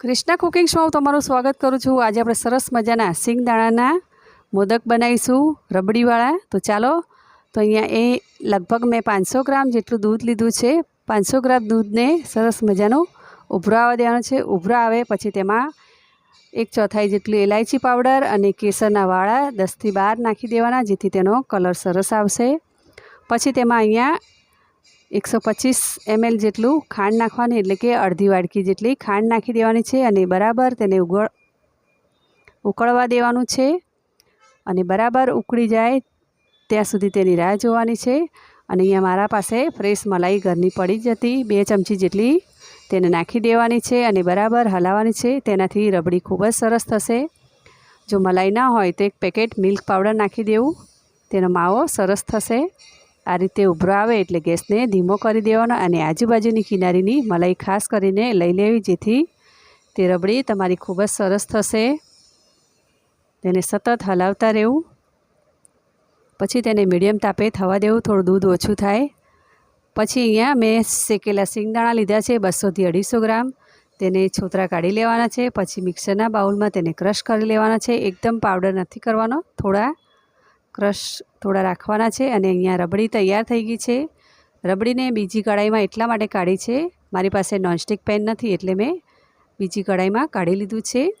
Krishna cooking show તમારું સ્વાગત કરું છું. આજે આપણે સરસ મજાના સિંગદાણાના મોદક બનાવીશું, રબડીવાળા. તો ચાલો, તો અહીંયા એ લગભગ મેં પાંચસો ગ્રામ જેટલું દૂધ લીધું છે. પાંચસો ગ્રામ દૂધને સરસ મજાનું ઉભરાવા દેવાનું છે. ઉભરા આવે પછી તેમાં એક ચોથાઈ જેટલી ઇલાયચી પાવડર અને કેસરના વાળા દસથી બાર નાખી દેવાના, જેથી તેનો કલર સરસ આવશે. પછી તેમાં અહીંયા એકસો પચીસ એમએલ જેટલું ખાંડ નાખવાની, એટલે કે અડધી વાડકી જેટલી ખાંડ નાખી દેવાની છે અને બરાબર તેને ઉગળ, ઉકળવા દેવાનું છે. અને બરાબર ઉકળી જાય ત્યાં સુધી તેની રાહ જોવાની છે. અને અહીંયા મારા પાસે ફ્રેશ મલાઈ ઘરની પડી જ હતી, બે ચમચી જેટલી તેને નાખી દેવાની છે અને બરાબર હલાવવાની છે. તેનાથી રબડી ખૂબ જ સરસ થશે. જો મલાઈ ના હોય તો એક પેકેટ મિલ્ક પાવડર નાખી દેવું. તેનો માવો સરસ થશે. આ રીતે ઉભરો આવે એટલે ગેસને ધીમો કરી દેવાનો અને આજુબાજુની કિનારીની મલાઈ ખાસ કરીને લઈ લેવી, જેથી તે રબડી તમારી ખૂબ જ સરસ થશે. તેને સતત હલાવતા રહેવું. પછી તેને મીડિયમ તાપે થવા દેવું, થોડું દૂધ ઓછું થાય. પછી અહીંયા મેં શેકેલા સિંગદાણા લીધા છે, બસોથી અઢીસો ગ્રામ. તેને છોતરા કાઢી લેવાના છે, પછી મિક્સરના બાઉલમાં તેને ક્રશ કરી લેવાના છે. એકદમ પાવડર નથી કરવાનો, થોડા ક્રશ થોડા રાખવાના છે અને અહીંયા રબડી તૈયાર થઈ ગઈ છે. રબડીને બીજી કઢાઈમાં એટલા માટે કાઢી છે. મારી પાસે નોનસ્ટિક પેન નથી એટલે મેં બીજી કઢાઈમાં કાઢી લીધું છે.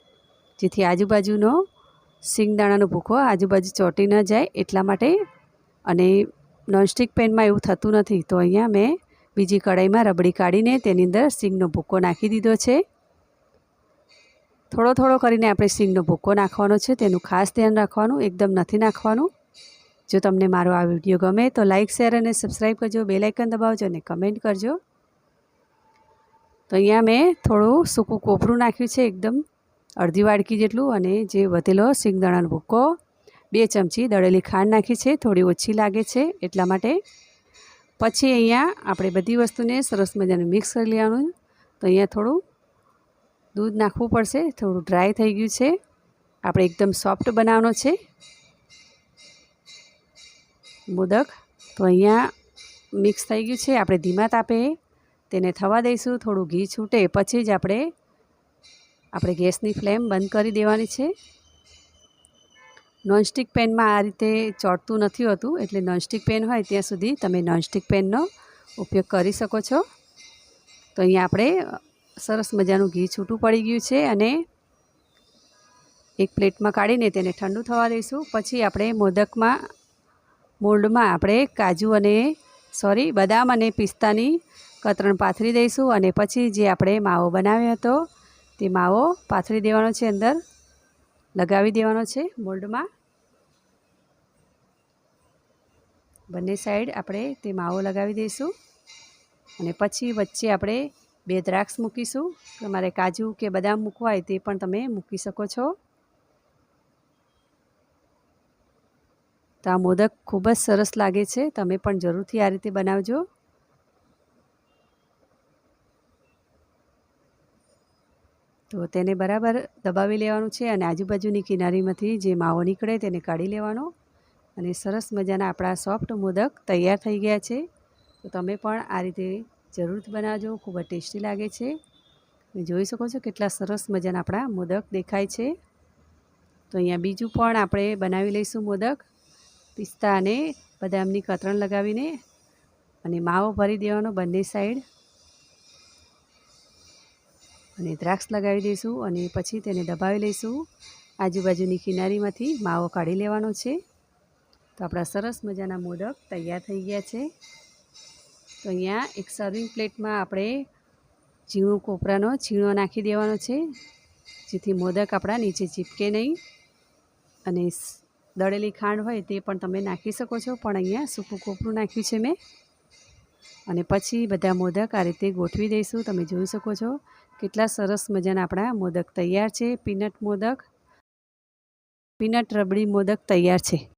જેથી આજુબાજુનો સિંગદાણાનો ભૂકો આજુબાજુ ચોંટી ન જાય એટલા માટે અને નોનસ્ટિક પેનમાં એવું થતું નથી. તો અહીંયા મેં બીજી કઢાઈમાં રબડી કાઢીને તેની અંદર સિંગનો ભૂકો નાખી દીધો છે. થોડો થોડો કરીને આપણે સિંગનો ભૂકો નાખવાનો છે. તેનું ખાસ ધ્યાન રાખવાનું, એકદમ નથી નાખવાનું. જો તમને મારો આ વીડિયો ગમે તો લાઇક શેર અને સબસ્ક્રાઈબ કરજો. બે લાઇકન દબાવજો અને કમેન્ટ કરજો. તો અહીંયા મેં થોડું સૂકું કોપરું નાખ્યું છે, એકદમ અડધી વાડકી જેટલું અને જે વધેલો સિંગદાણાનો ભૂકો, બે ચમચી દળેલી ખાંડ નાખી છે, થોડી ઓછી લાગે છે એટલા માટે. પછી અહીંયા આપણે બધી વસ્તુને સરસ મજાનું મિક્સ કરી લેવાનું. તો અહીંયા થોડું દૂધ નાખવું પડશે, થોડું ડ્રાય થઈ ગયું છે. આપણે એકદમ સોફ્ટ બનાવવાનો છે. મોદક તો અહીંયા મિક્સ થઈ ગયું છે. આપણે ધીમા તાપે તેને થવા દઈશું. થોડું ઘી છૂટે પછી જ આપણે આપણે ગેસની ફ્લેમ બંધ કરી દેવાની છે. નોનસ્ટિક પેનમાં આ રીતે ચોંટતું નથી હોતું. એટલે નોનસ્ટિક પેન હોય ત્યાં સુધી તમે નોનસ્ટિક પેનનો ઉપયોગ કરી શકો છો. તો અહીંયા આપણે સરસ મજાનું ઘી છૂટું પડી ગયું છે અને એક પ્લેટમાં કાઢીને તેને ઠંડુ થવા દઈશું. પછી આપણે મોદકમાં મોલ્ડમાં આપણે કાજુ અને સોરી બદામ અને પિસ્તાની કતરણ પાથરી દઈશું અને પછી જે આપણે માવો બનાવ્યો હતો, તે માવો પાથરી દેવાનો છે અંદર. લગાવી દેવાનો છે મોલ્ડમાં બંને સાઈડ આપણે તે માવો લગાવી દઈશું. અને પછી વચ્ચે આપણે બે દ્રાક્ષ મૂકીશું. તમારે કાજુ કે બદામ મૂકવા હોય તે પણ તમે મૂકી શકો છો. તો આ મોદક ખૂબ જ સરસ લાગે છે. તમે પણ જરૂરથી આ રીતે બનાવજો. તો તેને બરાબર દબાવી લેવાનું છે અને આજુબાજુની કિનારીમાંથી જે માવો નીકળે તેને કાઢી લેવાનો. અને સરસ મજાના આપણા સોફ્ટ મોદક તૈયાર થઈ ગયા છે. તો તમે પણ આ રીતે જરૂરથી બનાવજો. ખૂબ જ ટેસ્ટી લાગે છે. તમે જોઈ શકો છો કેટલા સરસ મજાના આપણા મોદક દેખાય છે. તો અહીંયા બીજું પણ આપણે બનાવી લઈશું મોદક. પિસ્તા અને બદામની કતરણ લગાવીને અને માવો ભરી દેવાનો બંને સાઈડ અને દ્રાક્ષ લગાવી દઈશું અને પછી તેને દબાવી લઈશું. આજુબાજુની કિનારીમાંથી માવો કાઢી લેવાનો છે. તો આપણા સરસ મજાના મોદક તૈયાર થઈ ગયા છે. તો અહીંયા એક સર્વિંગ પ્લેટમાં આપણે ઝીણું કોપરાનો છીણો નાખી દેવાનો છે. જેથી મોદક આપણા નીચે ચીપકે નહીં. અને દળેલી ખાંડ હોય તે પણ તમે નાખી શકો છો. પણ અહીંયા સૂકું કોપરું નાખ્યું છે મેં. અને પછી બધા મોદક આ રીતે ગોઠવી દઈશું. તમે જોઈ શકો છો કેટલા સરસ મજાના આપણા મોદક તૈયાર છે. પીનટ મોદક, પીનટ રબડી મોદક તૈયાર છે.